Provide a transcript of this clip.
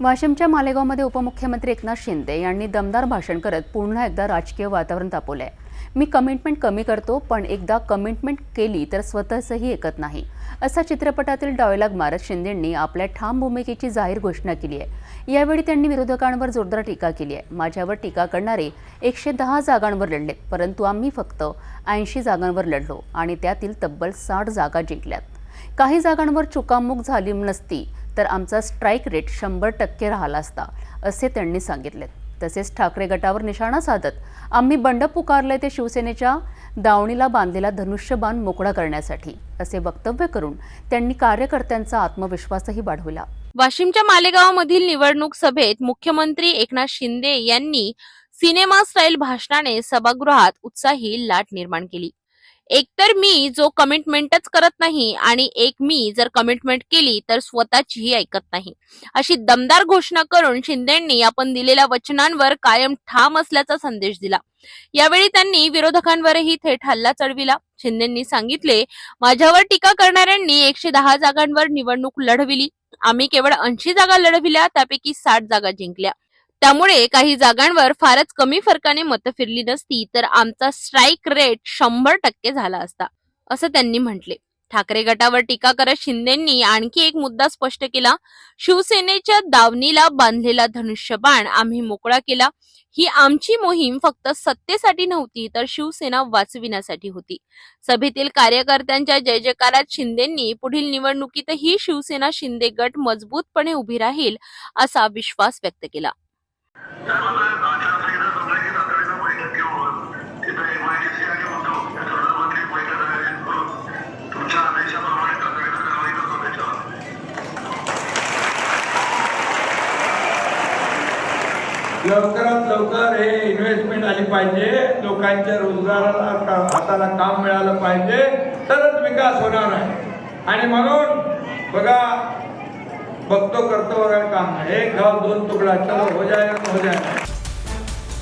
वाशिमच्या मालेगावमध्ये उपमुख्यमंत्री एकनाथ शिंदे यांनी दमदार भाषण करत पुन्हा एकदा राजकीय वातावरण तापवलंय. मी कमिटमेंट कमी करतो पण एकदा कमिटमेंट केली तर स्वतःचंही ऐकत नाही. असा चित्रपटातील डायलॉग मारत शिंदेंनी आपल्या ठाम भूमिकेची जाहीर घोषणा केली आहे. यावेळी त्यांनी विरोधकांवर जोरदार टीका केली आहे. माझ्यावर टीका करणारे एकशे दहा जागांवर लढले परंतु आम्ही फक्त ऐंशी जागांवर लढलो आणि त्यातील तब्बल साठ जागा जिंकल्यात. काही जागांवर चुकामुक झाली नसती तर आमचा स्ट्राईक रेट शंभर टक्के राहिला असता असे त्यांनी सांगितले तसेच ठाकरे गटावर निशाणा साधत आम्ही बंड पुकारले ते शिवसेनेच्या दावणीला बांधलेला धनुष्यबाण मोकळा करण्यासाठी असे वक्तव्य करून त्यांनी कार्यकर्त्यांचा आत्मविश्वासही वाढवला. वाशिमच्या मालेगावमधील निवडणूक सभेत मुख्यमंत्री एकनाथ शिंदे यांनी सिनेमा स्टाईल भाषणाने सभागृहात उत्साही लाट निर्माण केली. एकतर मी जो कमिटमेंटच करत नाही आणि एक मी जर कमिटमेंट केली तर स्वतःचीही ऐकत नाही. अशी दमदार घोषणा करून शिंदेंनी आपण दिलेल्या वचनांवर कायम ठाम असल्याचा संदेश दिला. यावेळी त्यांनी विरोधकांवरही थेट हल्ला चढविला. शिंदेंनी सांगितले माझ्यावर टीका करणाऱ्यांनी एकशे दहा जागांवर निवडणूक लढविली. आम्ही केवळ ऐंशी जागा लढविल्या त्यापैकी साठ जागा जिंकल्या. त्यामुळे काही जागांवर फारच कमी फरकाने मतं फिरली नसती तर आमचा स्ट्राईक रेट शंभर टक्के झाला असता असं त्यांनी म्हटले. ठाकरे गटावर टीका करत शिंदेंनी आणखी एक मुद्दा स्पष्ट केला. शिवसेनेच्या दावणीला बांधलेला धनुष्यबाण आम्ही मोकळा केला. ही आमची मोहीम फक्त सत्तेसाठी नव्हती तर शिवसेना वाचविण्यासाठी होती. सभेतील कार्यकर्त्यांच्या जय जयकारात शिंदेंनी पुढील निवडणुकीतही शिवसेना शिंदे गट मजबूतपणे उभी राहील असा विश्वास व्यक्त केला. लवकरात लवकर हे इन्व्हेस्टमेंट आली पाहिजे. लोकांच्या रोजगाराला हाताला काम मिळालं पाहिजे. तरच विकास होणार आहे. आणि म्हणून बघा बघतो करतो वगैरे काम एक गाव दोन तुकडा चलो हो जाएगा हो जाएगा